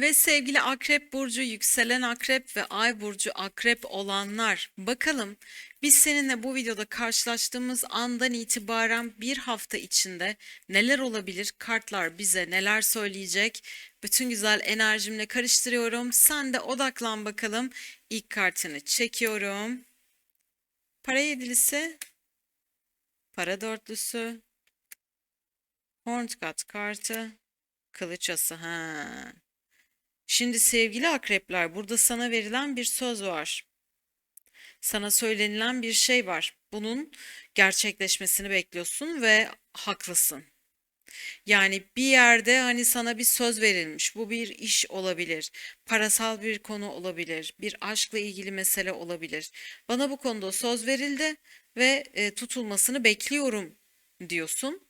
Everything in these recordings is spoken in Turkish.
Ve sevgili Akrep Burcu, yükselen Akrep ve Ay Burcu Akrep olanlar, bakalım biz seninle bu videoda karşılaştığımız andan itibaren bir hafta içinde neler olabilir? Kartlar bize neler söyleyecek? Bütün güzel enerjimle karıştırıyorum. Sen de odaklan bakalım. İlk kartını çekiyorum. Para yedilisi, para dörtlüsü, Horngat kartı, kılıç ası. Ha. Şimdi sevgili akrepler, burada sana verilen bir söz var. Sana söylenilen bir şey var. Bunun gerçekleşmesini bekliyorsun ve haklısın. Yani bir yerde hani sana bir söz verilmiş. Bu bir iş olabilir, parasal bir konu olabilir, bir aşkla ilgili mesele olabilir. Bana bu konuda söz verildi ve e, tutulmasını bekliyorum diyorsun.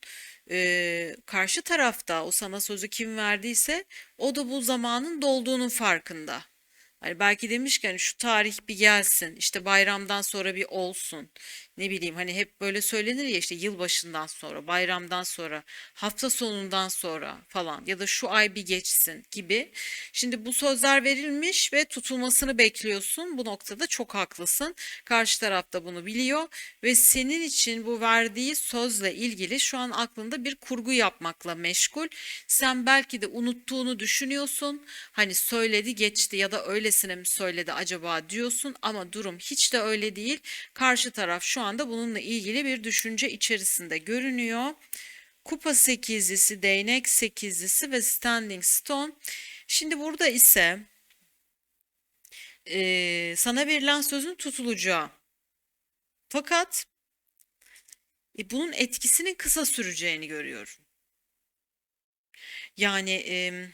E, karşı tarafta o sana sözü kim verdiyse o da bu zamanın dolduğunun farkında. Hani belki demiş ki hani şu tarih bir gelsin, işte bayramdan sonra bir olsun. Ne bileyim hani hep böyle söylenir ya işte yılbaşından sonra, bayramdan sonra, hafta sonundan sonra falan ya da şu ay bir geçsin gibi. Şimdi bu sözler verilmiş ve tutulmasını bekliyorsun. Bu noktada çok haklısın. Karşı taraf da bunu biliyor ve senin için bu verdiği sözle ilgili şu an aklında bir kurgu yapmakla meşgul. Sen belki de unuttuğunu düşünüyorsun. Hani söyledi geçti ya da öylesine mi söyledi acaba diyorsun ama durum hiç de öyle değil. Karşı taraf şu anda bununla ilgili bir düşünce içerisinde görünüyor. Kupa sekizlisi, değnek sekizlisi ve standing stone. Şimdi burada ise eee, sana verilen sözün tutulacağı. Fakat e, bunun etkisinin kısa süreceğini görüyorum. Yani em,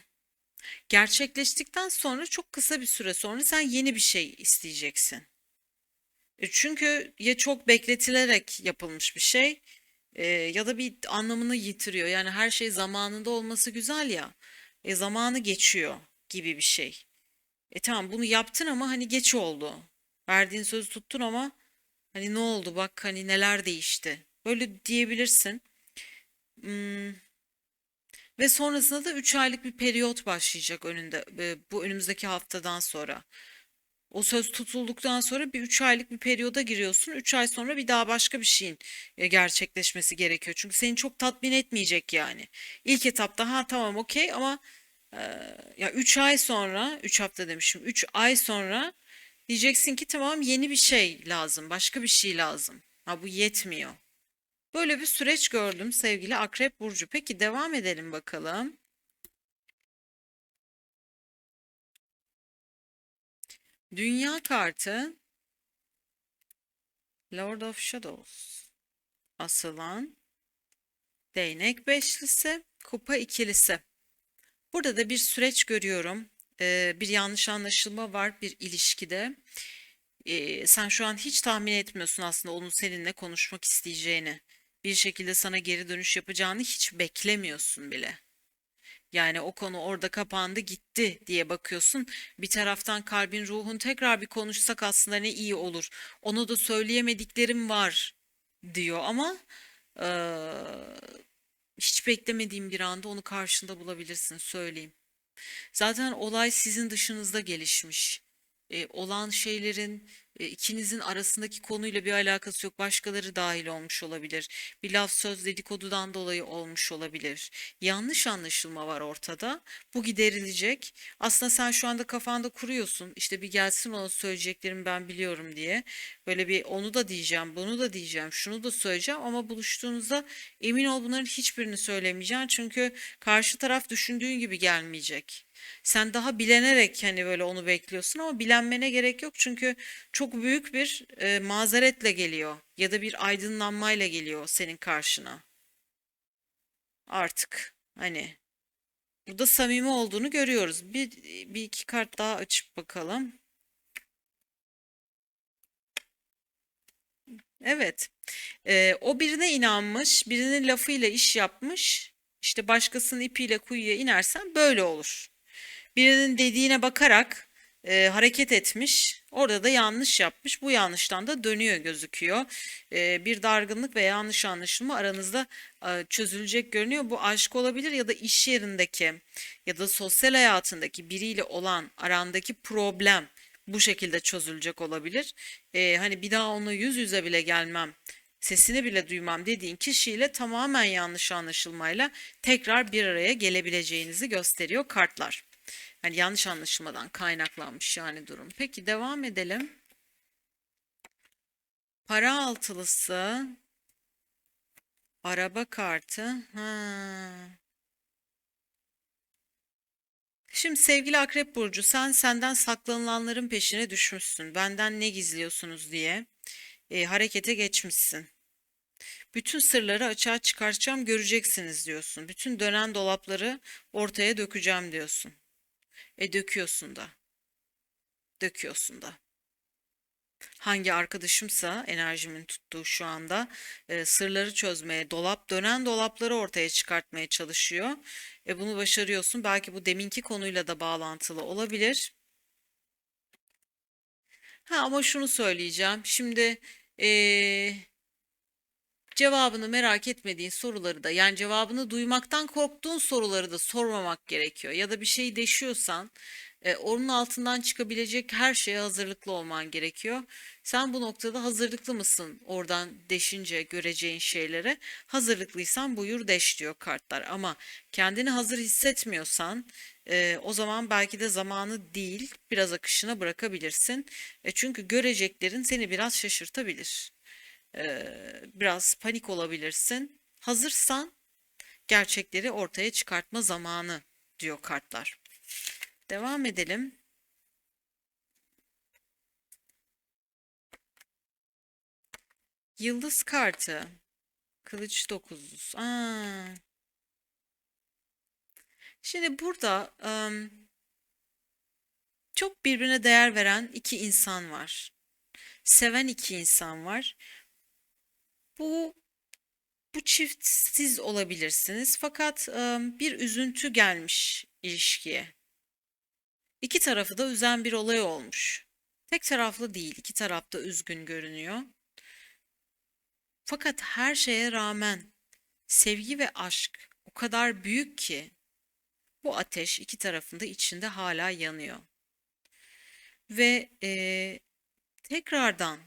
gerçekleştikten sonra çok kısa bir süre sonra sen yeni bir şey isteyeceksin. E, Çünkü ya çok bekletilerek yapılmış bir şey e, ya da bir anlamını yitiriyor. Yani her şey zamanında olması güzel ya. E, zamanı geçiyor gibi bir şey. E tamam bunu yaptın ama hani geç oldu. Verdiğin sözü tuttun ama hani ne oldu bak hani neler değişti. Böyle diyebilirsin. Hmm, Ve sonrasında da 3 aylık bir periyot başlayacak önünde e, bu önümüzdeki haftadan sonra. O söz tutulduktan sonra bir 3 aylık bir periyoda giriyorsun. 3 ay sonra bir daha başka bir şeyin e, gerçekleşmesi gerekiyor. Çünkü seni çok tatmin etmeyecek yani. İlk etapta ha tamam okey ama e, ya 3 ay sonra 3 hafta demişim 3 ay sonra diyeceksin ki tamam yeni bir şey lazım. Başka bir şey lazım. Ha bu yetmiyor. Böyle bir süreç gördüm sevgili Akrep Burcu. Peki devam edelim bakalım. Dünya kartı Lord of Shadows. Asılan değnek beşlisi, kupa ikilisi. Burada da bir süreç görüyorum. Ee, bir yanlış anlaşılma var bir ilişkide. Ee, sen şu an hiç tahmin etmiyorsun aslında onun seninle konuşmak isteyeceğini. Bir şekilde sana geri dönüş yapacağını hiç beklemiyorsun bile. Yani o konu orada kapandı gitti diye bakıyorsun. Bir taraftan kalbin ruhun tekrar bir konuşsak aslında ne iyi olur. Onu da söyleyemediklerim var diyor ama eee, hiç beklemediğim bir anda onu karşında bulabilirsin söyleyeyim. Zaten olay sizin dışınızda gelişmiş. E, olan şeylerin e, ikinizin arasındaki konuyla bir alakası yok. Başkaları dahil olmuş olabilir. Bir laf söz dedikodudan dolayı olmuş olabilir. Yanlış anlaşılma var ortada. Bu giderilecek. Aslında sen şu anda kafanda kuruyorsun. İşte bir gelsin ona söyleyeceklerimi ben biliyorum diye. Böyle bir onu da diyeceğim, bunu da diyeceğim, şunu da söyleyeceğim ama buluştuğunuzda emin ol bunların hiçbirini söylemeyeceksin. Çünkü karşı taraf düşündüğün gibi gelmeyecek. Sen daha bilenerek hani böyle onu bekliyorsun ama bilenmene gerek yok çünkü çok büyük bir e, mazeretle geliyor ya da bir aydınlanmayla geliyor senin karşına. Artık hani burada samimi olduğunu görüyoruz. Bir, bir iki kart daha açıp bakalım. Evet. E, o birine inanmış, birinin lafıyla iş yapmış. İşte başkasının ipiyle kuyuya inersen böyle olur birinin dediğine bakarak e, hareket etmiş. Orada da yanlış yapmış. Bu yanlıştan da dönüyor gözüküyor. E, bir dargınlık ve yanlış anlaşılma aranızda e, çözülecek görünüyor. Bu aşk olabilir ya da iş yerindeki ya da sosyal hayatındaki biriyle olan arandaki problem bu şekilde çözülecek olabilir. E, hani bir daha ona yüz yüze bile gelmem sesini bile duymam dediğin kişiyle tamamen yanlış anlaşılmayla tekrar bir araya gelebileceğinizi gösteriyor kartlar. Hani yanlış anlaşılmadan kaynaklanmış yani durum. Peki devam edelim. Para altılısı, araba kartı. Ha. Şimdi sevgili Akrep Burcu, sen senden saklanılanların peşine düşmüşsün. Benden ne gizliyorsunuz diye e, harekete geçmişsin. Bütün sırları açığa çıkartacağım, göreceksiniz diyorsun. Bütün dönen dolapları ortaya dökeceğim diyorsun. E döküyorsun da. Döküyorsun da. Hangi arkadaşımsa enerjimin tuttuğu şu anda e, sırları çözmeye, dolap dönen dolapları ortaya çıkartmaya çalışıyor. E bunu başarıyorsun. Belki bu deminki konuyla da bağlantılı olabilir. Ha ama şunu söyleyeceğim. Şimdi e, cevabını merak etmediğin soruları da yani cevabını duymaktan korktuğun soruları da sormamak gerekiyor. Ya da bir şeyi deşiyorsan e, onun altından çıkabilecek her şeye hazırlıklı olman gerekiyor. Sen bu noktada hazırlıklı mısın oradan deşince göreceğin şeylere? Hazırlıklıysan buyur deş diyor kartlar. Ama kendini hazır hissetmiyorsan e, o zaman belki de zamanı değil biraz akışına bırakabilirsin. E, çünkü göreceklerin seni biraz şaşırtabilir. E, biraz panik olabilirsin. Hazırsan gerçekleri ortaya çıkartma zamanı diyor kartlar. Devam edelim. Yıldız kartı. Kılıç dokuzlusu. Şimdi burada ım, çok birbirine değer veren iki insan var. Seven iki insan var. Bu bu çift siz olabilirsiniz. Fakat bir üzüntü gelmiş ilişkiye. İki tarafı da üzen bir olay olmuş. Tek taraflı değil, iki taraf da üzgün görünüyor. Fakat her şeye rağmen sevgi ve aşk o kadar büyük ki bu ateş iki tarafında içinde hala yanıyor. Ve eee, tekrardan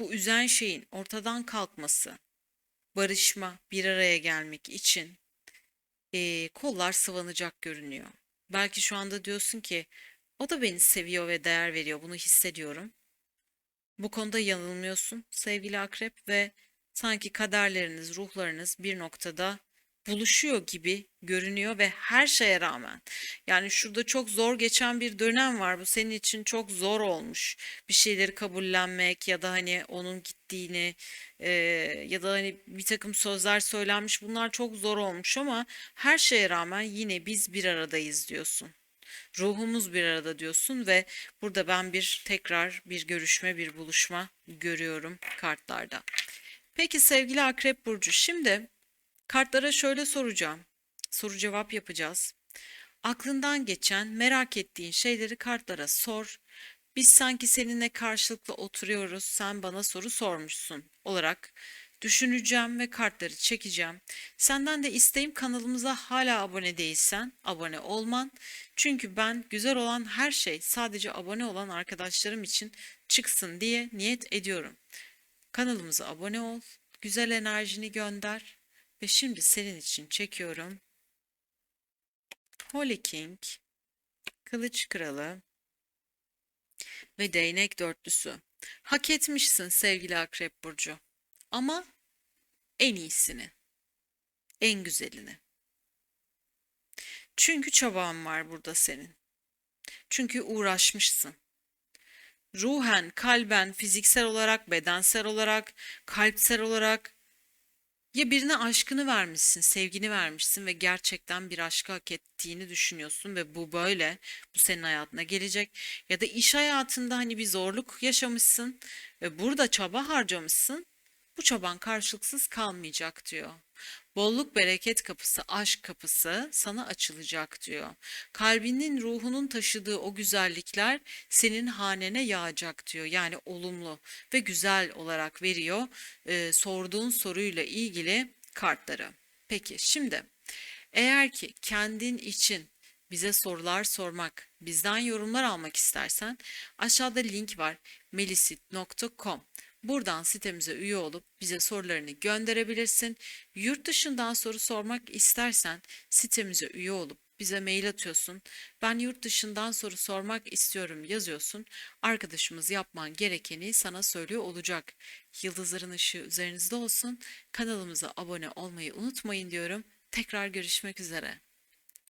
bu üzen şeyin ortadan kalkması, barışma, bir araya gelmek için eee, kollar sıvanacak görünüyor. Belki şu anda diyorsun ki o da beni seviyor ve değer veriyor. Bunu hissediyorum. Bu konuda yanılmıyorsun sevgili akrep ve sanki kaderleriniz, ruhlarınız bir noktada buluşuyor gibi görünüyor ve her şeye rağmen yani şurada çok zor geçen bir dönem var. Bu senin için çok zor olmuş. Bir şeyleri kabullenmek ya da hani onun gittiğini e, ya da hani bir takım sözler söylenmiş. Bunlar çok zor olmuş ama her şeye rağmen yine biz bir aradayız diyorsun. Ruhumuz bir arada diyorsun ve burada ben bir tekrar bir görüşme, bir buluşma görüyorum kartlarda. Peki sevgili Akrep Burcu, şimdi kartlara şöyle soracağım. Soru cevap yapacağız. Aklından geçen, merak ettiğin şeyleri kartlara sor. Biz sanki seninle karşılıklı oturuyoruz, sen bana soru sormuşsun olarak düşüneceğim ve kartları çekeceğim. Senden de isteğim kanalımıza hala abone değilsen abone olman. Çünkü ben güzel olan her şey sadece abone olan arkadaşlarım için çıksın diye niyet ediyorum. Kanalımıza abone ol, güzel enerjini gönder ve şimdi senin için çekiyorum. Holy King, Kılıç Kralı ve Değnek Dörtlüsü. Hak etmişsin sevgili Akrep Burcu. Ama en iyisini, en güzelini. Çünkü çaban var burada senin. Çünkü uğraşmışsın. Ruhen, kalben, fiziksel olarak, bedensel olarak, kalpsel olarak ya birine aşkını vermişsin, sevgini vermişsin ve gerçekten bir aşkı hak ettiğini düşünüyorsun ve bu böyle, bu senin hayatına gelecek. Ya da iş hayatında hani bir zorluk yaşamışsın ve burada çaba harcamışsın bu çaban karşılıksız kalmayacak diyor. Bolluk bereket kapısı, aşk kapısı sana açılacak diyor. Kalbinin, ruhunun taşıdığı o güzellikler senin hanene yağacak diyor. Yani olumlu ve güzel olarak veriyor e, sorduğun soruyla ilgili kartları. Peki şimdi eğer ki kendin için bize sorular sormak, bizden yorumlar almak istersen aşağıda link var melisit.com. Buradan sitemize üye olup bize sorularını gönderebilirsin. Yurt dışından soru sormak istersen sitemize üye olup bize mail atıyorsun. Ben yurt dışından soru sormak istiyorum yazıyorsun. Arkadaşımız yapman gerekeni sana söylüyor olacak. Yıldızların ışığı üzerinizde olsun. Kanalımıza abone olmayı unutmayın diyorum. Tekrar görüşmek üzere.